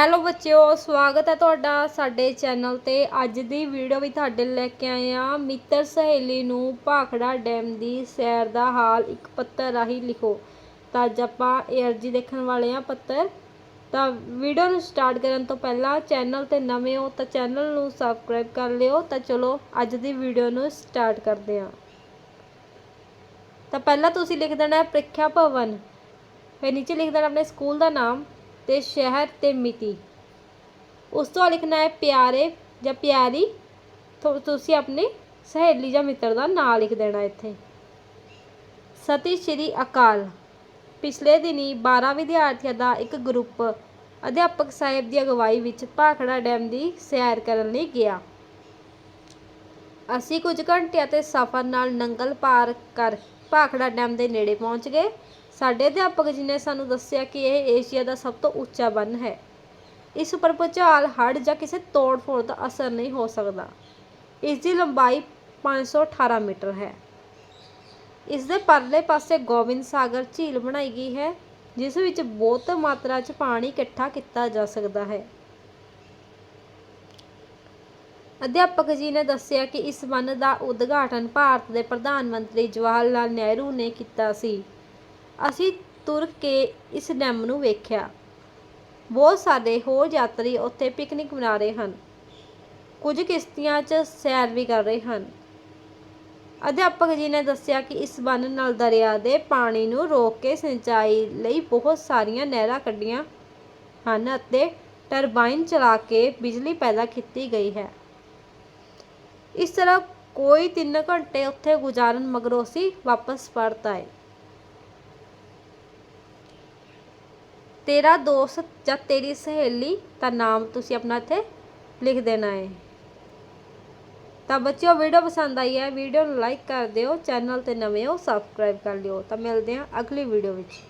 Hello ਬੱਚਿਓ, ਸਵਾਗਤ ਹੈ ਤੁਹਾਡਾ ਸਾਡੇ ਚੈਨਲ ਤੇ। ਅੱਜ ਦੀ ਵੀਡੀਓ ਵੀ ਤੁਹਾਡੇ ਲੈ ਕੇ ਆਏ ਆ ਮਿੱਤਰ ਸਹੇਲੀ ਨੂੰ ਭਾਖੜਾ ਡੈਮ ਦੀ ਸੈਰ ਦਾ ਹਾਲ ਇੱਕ ਪੱਤਰ ਰਾਹੀਂ ਲਿਖੋ। ਤਾਂ ਅੱਜ ਆਪਾਂ ਇਹ ਅਰਜੀ ਦੇਖਣ ਵਾਲੇ ਆ ਪੱਤਰ। ਤਾਂ ਵੀਡੀਓ ਨੂੰ ਸਟਾਰਟ ਕਰਨ ਤੋਂ ਪਹਿਲਾਂ ਚੈਨਲ ਤੇ ਨਵੇਂ ਹੋ ਤਾਂ ਚੈਨਲ ਨੂੰ ਸਬਸਕ੍ਰਾਈਬ ਕਰ ਲਿਓ। ਤਾਂ ਚਲੋ, ਅੱਜ ਦੀ ਵੀਡੀਓ ਨੂੰ ਸਟਾਰਟ ਕਰਦੇ ਹਾਂ। ਤਾਂ ਪਹਿਲਾਂ ਤੁਸੀਂ ਲਿਖ ਦੇਣਾ ਹੈ ਪ੍ਰੀਖਿਆ ਭਵਨ। ਫਿਰ ਨੀਚੇ ਲਿਖ ਦੇਣਾ ਆਪਣੇ ਸਕੂਲ ਦਾ ਨਾਮ। ਤੇ ਸ਼ਹਿਰ ਤੇ ਮਿਤੀ ਉਸ ਤੋਂ ਲਿਖਣਾ ਹੈ ਪਿਆਰੇ ਜਾਂ ਪਿਆਰੀ ਤੁਸੀਂ ਆਪਣੀ ਸਹੇਲੀ ਜਾਂ ਮਿੱਤਰ ਦਾ ਨਾਮ ਲਿਖ ਦੇਣਾ ਇੱਥੇ। ਸਤਿ ਸ਼੍ਰੀ ਅਕਾਲ। ਪਿਛਲੇ ਦਿਨੀ 12 ਵਿਦਿਆਰਥੀਆਂ ਦਾ ਇੱਕ ਗਰੁੱਪ ਅਧਿਆਪਕ ਸਾਹਿਬ ਦੀ ਅਗਵਾਈ ਵਿੱਚ ਭਾਖੜਾ ਡੈਮ ਦੀ ਸੈਰ ਕਰਨ ਲਈ ਗਿਆ। ਅਸੀਂ ਕੁਝ ਘੰਟਿਆਂ ਤੇ ਸਫ਼ਰ ਨਾਲ ਨੰਗਲ ਪਾਰ ਕਰ ਭਾਖੜਾ ਡੈਮ ਦੇ ਨੇੜੇ ਪਹੁੰਚ ਗਏ। ਸਾਡੇ ਅਧਿਆਪਕ ਜੀ ਨੇ ਸਾਨੂੰ ਦੱਸਿਆ ਕਿ ਇਹ ਏਸ਼ੀਆ ਦਾ ਸਭ ਤੋਂ ਉੱਚਾ ਬੰਨ ਹੈ। ਇਸ ਉੱਪਰ ਭੂਚਾਲ, ਹੜ੍ਹ ਜਾਂ ਕਿਸੇ ਤੋੜ-ਫੋੜ ਦਾ ਅਸਰ ਨਹੀਂ ਹੋ ਸਕਦਾ। ਇਸ ਦੀ ਲੰਬਾਈ 518 ਮੀਟਰ ਹੈ। ਇਸ ਦੇ ਪਰਲੇ ਪਾਸੇ ਗੋਬਿੰਦ ਸਾਗਰ ਝੀਲ ਬਣਾਈ ਗਈ ਹੈ, ਜਿਸ ਵਿੱਚ ਬਹੁਤ ਮਾਤਰਾ 'ਚ ਪਾਣੀ ਇਕੱਠਾ ਕੀਤਾ ਜਾ ਸਕਦਾ ਹੈ। ਅਧਿਆਪਕ ਜੀ ਨੇ ਦੱਸਿਆ ਕਿ ਇਸ ਬੰਨ ਦਾ ਉਦਘਾਟਨ ਭਾਰਤ ਦੇ ਪ੍ਰਧਾਨ ਮੰਤਰੀ ਜਵਾਹਰ ਲਾਲ ਨਹਿਰੂ ਨੇ ਕੀਤਾ ਸੀ। ਅਸੀਂ ਤੁਰ ਕੇ ਇਸ ਡੈਮ ਨੂੰ ਵੇਖਿਆ। ਬਹੁਤ ਸਾਰੇ ਹੋਰ ਯਾਤਰੀ ਉੱਥੇ ਪਿਕਨਿਕ ਮਨਾ ਰਹੇ ਹਨ। ਕੁਝ ਕਿਸ਼ਤੀਆਂ 'ਚ ਸੈਰ ਵੀ ਕਰ ਰਹੇ ਹਨ। ਅਧਿਆਪਕ ਜੀ ਨੇ ਦੱਸਿਆ ਕਿ ਇਸ ਬੰਨ ਨਾਲ ਦਰਿਆ ਦੇ ਪਾਣੀ ਨੂੰ ਰੋਕ ਕੇ ਸਿੰਚਾਈ ਲਈ ਬਹੁਤ ਸਾਰੀਆਂ ਨਹਿਰਾਂ ਕੱਢੀਆਂ ਹਨ ਅਤੇ ਟਰਬਾਈਨ ਚਲਾ ਕੇ ਬਿਜਲੀ ਪੈਦਾ ਕੀਤੀ ਗਈ ਹੈ। ਇਸ ਤਰ੍ਹਾਂ ਕੋਈ 3 ਘੰਟੇ ਉੱਥੇ ਗੁਜ਼ਾਰਨ ਮਗਰੋਂ ਅਸੀਂ ਵਾਪਸ ਪਰਤ ਆਏ। ਤੇਰਾ ਦੋਸਤ ਜਾਂ ਤੇਰੀ ਸਹੇਲੀ ਦਾ ਨਾਮ ਤੁਸੀਂ ਆਪਣਾ ਇੱਥੇ ਲਿਖ ਦੇਣਾ ਹੈ। ਤਾਂ ਬੱਚਿਓ, ਵੀਡੀਓ ਪਸੰਦ ਆਈ ਹੈ, ਵੀਡੀਓ ਨੂੰ ਲਾਈਕ ਕਰ ਦਿਓ, ਚੈਨਲ ਤੇ ਨਵੇਂ ਹੋ, ਸਬਸਕ੍ਰਾਈਬ ਕਰ ਲਿਓ। ਤਾਂ ਮਿਲਦੇ ਹਾਂ ਅਗਲੀ ਵੀਡੀਓ ਵਿੱਚ।